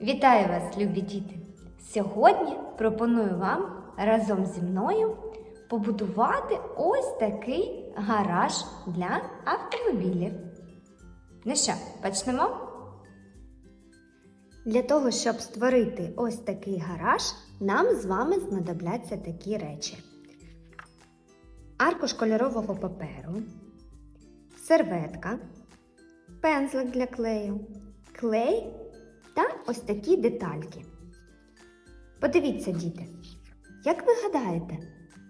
Вітаю вас, любі діти! Сьогодні пропоную вам разом зі мною побудувати ось такий гараж для автомобілів. Ну що, почнемо? Для того, щоб створити ось такий гараж, нам з вами знадобляться такі речі: аркуш кольорового паперу, серветка, пензлик для клею, клей та ось такі детальки. Подивіться, діти, як ви гадаєте,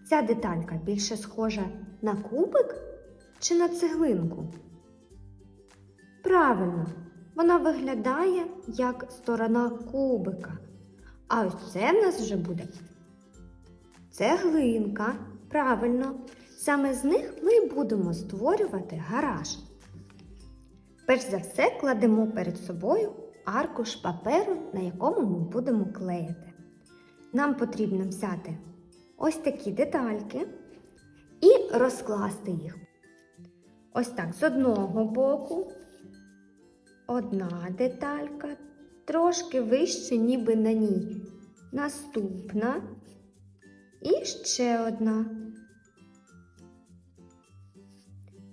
ця деталька більше схожа на кубик чи на цеглинку? Правильно, вона виглядає як сторона кубика. А ось це в нас вже буде цеглинка. Правильно, саме з них ми й будемо створювати гараж. Перш за все кладемо перед собою аркуш паперу, на якому ми будемо клеїти. Нам потрібно взяти ось такі детальки і розкласти їх. Ось так, з одного боку одна деталька, трошки вище, ніби на ній. Наступна і ще одна.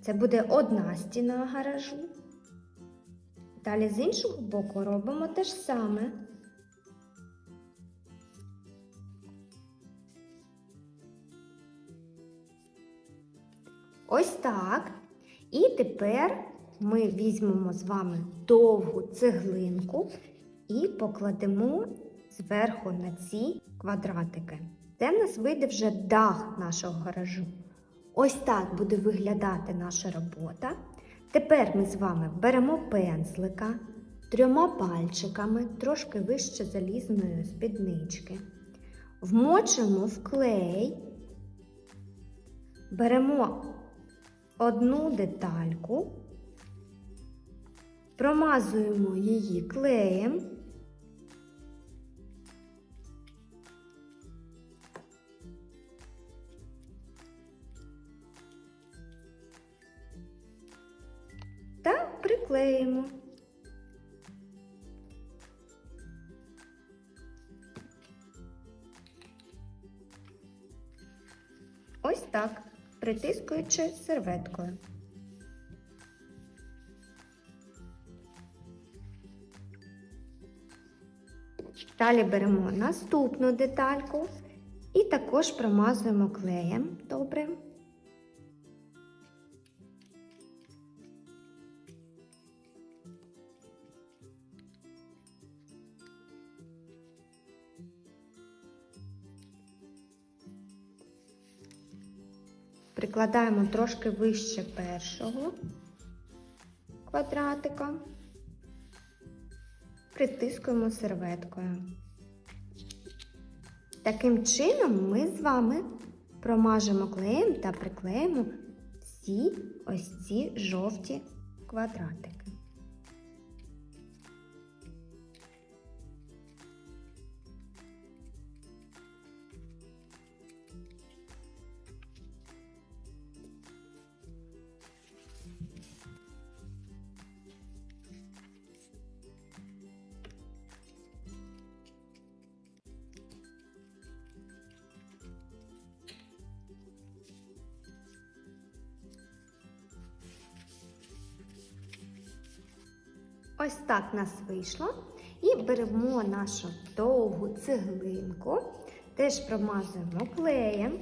Це буде одна стіна гаражу. Далі з іншого боку робимо те ж саме. Ось так. І тепер ми візьмемо з вами довгу цеглинку і покладемо зверху на ці квадратики. Це в нас вийде вже дах нашого гаражу. Ось так буде виглядати наша робота. Тепер ми з вами беремо пензлика трьома пальчиками, трошки вище залізної спіднички, вмочимо в клей, беремо одну детальку, промазуємо її клеєм. Приклеїмо. Ось так, притискуючи серветкою. Далі беремо наступну детальку і також промазуємо клеєм добре. Прикладаємо трошки вище першого квадратика, притискуємо серветкою. Таким чином ми з вами промажемо клеєм та приклеїмо всі ось ці жовті квадратики. Ось так нас вийшло. І беремо нашу довгу цеглинку, теж промазуємо клеєм.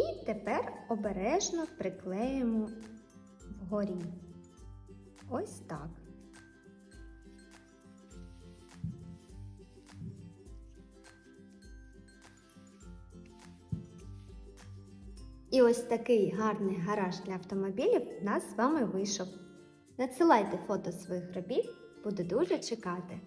І тепер обережно приклеїмо вгорі. Ось так. І ось такий гарний гараж для автомобілів у нас з вами вийшов. Надсилайте фото своїх робіт, буду дуже чекати.